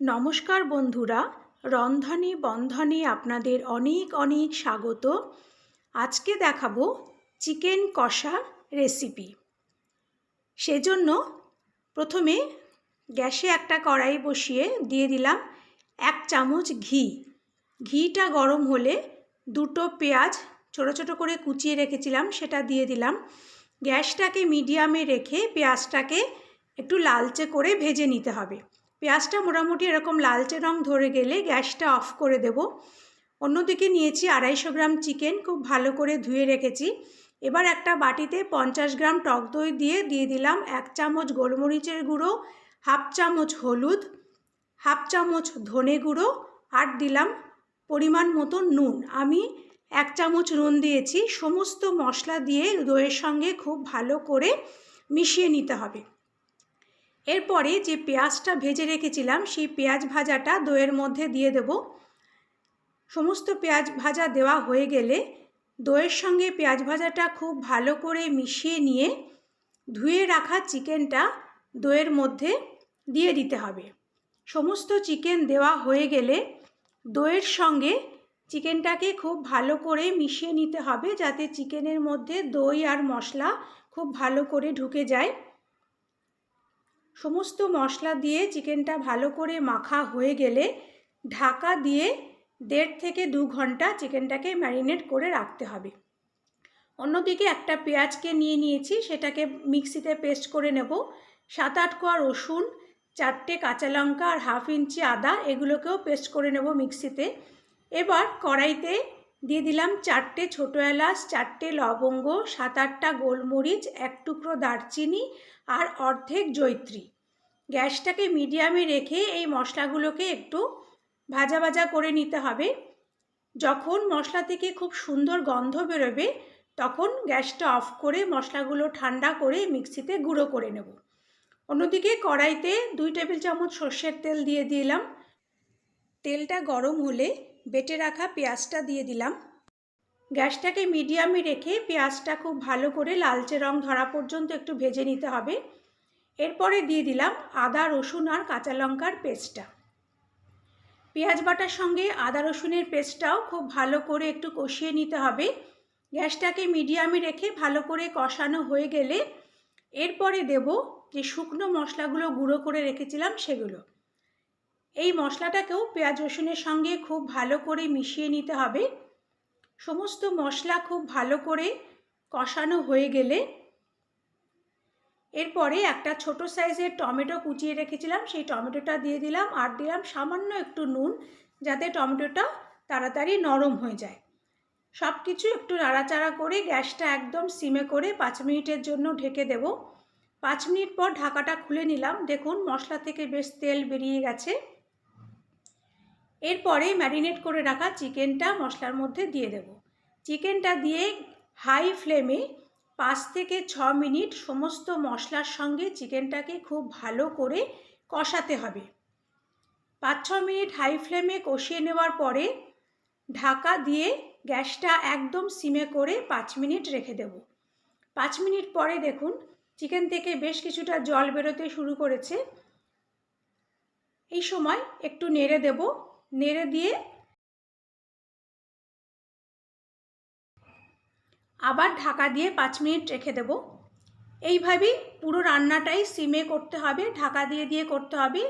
নমস্কার বন্ধুরা, রন্ধনে বন্ধনে আপনাদের অনেক অনেক স্বাগত। আজকে দেখাবো চিকেন কষা রেসিপি। সেজন্য প্রথমে গ্যাসে একটা কড়াই বসিয়ে দিয়ে দিলাম এক চামচ ঘি। ঘিটা গরম হলে দুটো পেঁয়াজ ছোট ছোট করে কুচিয়ে রেখেছিলাম, সেটা দিয়ে দিলাম। গ্যাসটাকে মিডিয়ামে রেখে পেঁয়াজটাকে একটু লালচে করে ভেজে নিতে হবে। পেঁয়াজটা মোটামুটি এরকম লালচে রং ধরে গেলে গ্যাসটা অফ করে দেব। অন্যদিকে নিয়েছি আড়াইশো গ্রাম চিকেন খুব ভালো করে ধুয়ে রেখেছি। এবার একটা বাটিতে পঞ্চাশ গ্রাম টক দই দিয়ে দিয়ে দিলাম এক চামচ গোলমরিচের গুঁড়ো, হাফ চামচ হলুদ, হাফ চামচ ধনে গুঁড়ো আর দিলাম পরিমাণ মতো নুন। আমি এক চামচ নুন দিয়েছি। সমস্ত মশলা দিয়ে দইয়ের সঙ্গে খুব ভালো করে মিশিয়ে নিতে হবে। এরপরে যে পেঁয়াজটা ভেজে রেখেছিলাম, সেই পেঁয়াজ ভাজাটা দইয়ের মধ্যে দিয়ে দেব। সমস্ত পেঁয়াজ ভাজা দেওয়া হয়ে গেলে দইয়ের সঙ্গে পেঁয়াজ ভাজাটা খুব ভালো করে মিশিয়ে নিয়ে ধুয়ে রাখা চিকেনটা দইয়ের মধ্যে দিয়ে দিতে হবে। সমস্ত চিকেন দেওয়া হয়ে গেলে দইয়ের সঙ্গে চিকেনটাকে খুব ভালো করে মিশিয়ে নিতে হবে, যাতে চিকেনের মধ্যে দই আর মশলা খুব ভালো করে ঢুকে যায়। সমস্ত মশলা দিয়ে চিকেনটা ভালো করে মাখা হয়ে গেলে ঢাকা দিয়ে দেড় থেকে দু ঘণ্টা চিকেনটাকে ম্যারিনেট করে রাখতে হবে। অন্যদিকে একটা পেঁয়াজকে নিয়ে নিয়েছি, সেটাকে মিক্সিতে পেস্ট করে নেব। সাত আট কোয়া রসুন, চারটে কাঁচা লঙ্কা আর হাফ ইঞ্চি আদা, এগুলোকেও পেস্ট করে নেব মিক্সিতে। এবার কড়াইতে দিয়ে দিলাম চারটে ছোটো এলাচ, চারটে লবঙ্গ, সাত আটটা গোলমরিচ, এক টুকরো দারচিনি আর অর্ধেক জৈত্রী গ্যাসটাকে মিডিয়ামে রেখে এই মশলাগুলোকে একটু ভাজা ভাজা করে নিতে হবে। যখন মশলা থেকে খুব সুন্দর গন্ধ বেরোবে, তখন গ্যাসটা অফ করে মশলাগুলো ঠান্ডা করে মিক্সিতে গুঁড়ো করে নেব। অন্যদিকে কড়াইতে দুই টেবিল চামচ সর্ষের তেল দিয়ে দিলাম। তেলটা গরম হলে বেটে রাখা পেঁয়াজটা দিয়ে দিলাম। গ্যাসটাকে মিডিয়ামে রেখে পেঁয়াজটা খুব ভালো করে লালচে রং ধরা পর্যন্ত একটু ভেজে নিতে হবে। এরপরে দিয়ে দিলাম আদা, রসুন আর কাঁচা লঙ্কার পেস্টটা। পেঁয়াজ বাটার সঙ্গে আদা, রসুনের পেস্টটাও খুব ভালো করে একটু কষিয়ে নিতে হবে। গ্যাসটাকে মিডিয়ামে রেখে ভালো করে কষানো হয়ে গেলে এরপরে দেব যে শুকনো মশলাগুলো গুঁড়ো করে রেখেছিলাম সেগুলো। এই মশলাটাকেও পেঁয়াজ রসুনের সঙ্গে খুব ভালো করে মিশিয়ে নিতে হবে। সমস্ত মশলা খুব ভালো করে কষানো হয়ে গেলে এরপরে একটা ছোট সাইজের টমেটো কুচিয়ে রেখেছিলাম, সেই টমেটোটা দিয়ে দিলাম আর দিলাম সামান্য একটু নুন যাতে টমেটোটা তাড়াতাড়ি নরম হয়ে যায়। সব কিছু একটু নাড়াচাড়া করে গ্যাসটা একদম সিমে করে পাঁচ মিনিটের জন্য ঢেকে দেব। পাঁচ মিনিট পর ঢাকাটা খুলে নিলাম। দেখুন মশলা থেকে বেশ তেল বেরিয়ে গেছে। এরপরে ম্যারিনেট করে রাখা চিকেনটা মশলার মধ্যে দিয়ে দেব। চিকেনটা দিয়ে হাই ফ্লেমে পাঁচ থেকে ছ মিনিট সমস্ত মশলার সঙ্গে চিকেনটাকে খুব ভালো করে কষাতে হবে। পাঁচ ছ মিনিট হাই ফ্লেমে কষিয়ে নেওয়ার পরে ঢাকা দিয়ে গ্যাসটা একদম সিমে করে পাঁচ মিনিট রেখে দেব। পাঁচ মিনিট পরে দেখুন চিকেন থেকে বেশ কিছুটা জল বেরোতে শুরু করেছে। এই সময় একটু নেড়ে দেব। নেড়ে দিয়ে আবার ঢাকা দিয়ে পাঁচ মিনিট রেখে দেব। এইভাবেই পুরো রান্নাটাই সিমে করতে হবে, ঢাকা দিয়ে দিয়ে করতে হবে।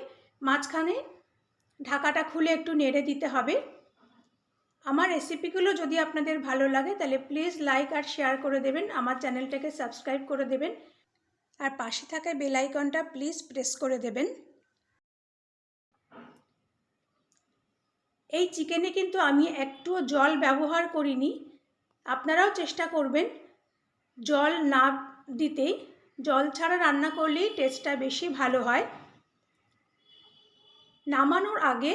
মাঝখানে ঢাকাটা খুলে একটু নেড়ে দিতে হবে। আমার রেসিপিগুলো যদি আপনাদের ভালো লাগে, তাহলে প্লিজ লাইক আর শেয়ার করে দেবেন, আমার চ্যানেলটাকে সাবস্ক্রাইব করে দেবেন। আর পাশে থাকা বেল আইকনটা প্লিজ প্রেস করে দেবেন। এই চিকেনে কিন্তু আমি একটুও জল ব্যবহার করিনি। আপনারাও চেষ্টা করবেন জল না দিতেই জল ছাড়া রান্না করলেই টেস্টটা বেশি ভালো হয়। নামানোর আগে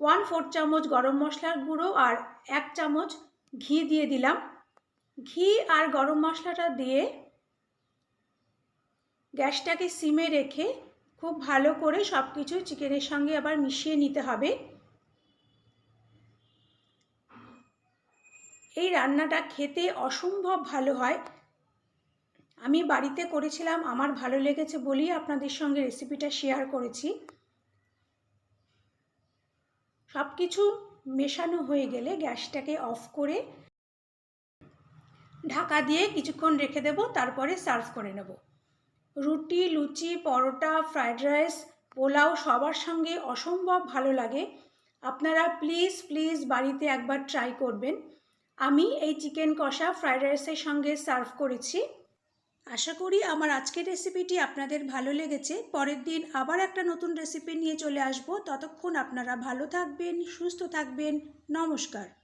ওয়ান ফোর চামচ গরম মশলার গুঁড়ো আর এক চামচ ঘি দিয়ে দিলাম। ঘি আর গরম মশলাটা দিয়ে গ্যাসটাকে সিমে রেখে খুব ভালো করে সব কিছু চিকেনের সঙ্গে আবার মিশিয়ে নিতে হবে। এই রান্নাটা খেতে অসম্ভব ভালো হয়। আমি বাড়িতে করেছিলাম, আমার ভালো লেগেছে বলেই আপনাদের সঙ্গে রেসিপিটা শেয়ার করেছি। সব কিছু মেশানো হয়ে গেলে গ্যাসটাকে অফ করে ঢাকা দিয়ে কিছুক্ষণ রেখে দেব, তারপরে সার্ভ করে নেব। রুটি, লুচি, পরোটা ফ্রায়েড রাইস পোলাও সবার সঙ্গে অসম্ভব ভালো লাগে। আপনারা প্লিজ প্লিজ বাড়িতে একবার ট্রাই করবেন। আমি এই চিকেন কষা ফ্রায়েড রাইসের সঙ্গে সার্ভ করেছি। আশা করি আমার আজকের রেসিপিটি আপনাদের ভালো লেগেছে। পরের দিন আবার একটা নতুন রেসিপি নিয়ে চলে আসব। ততক্ষণ আপনারা ভালো থাকবেন, সুস্থ থাকবেন। নমস্কার।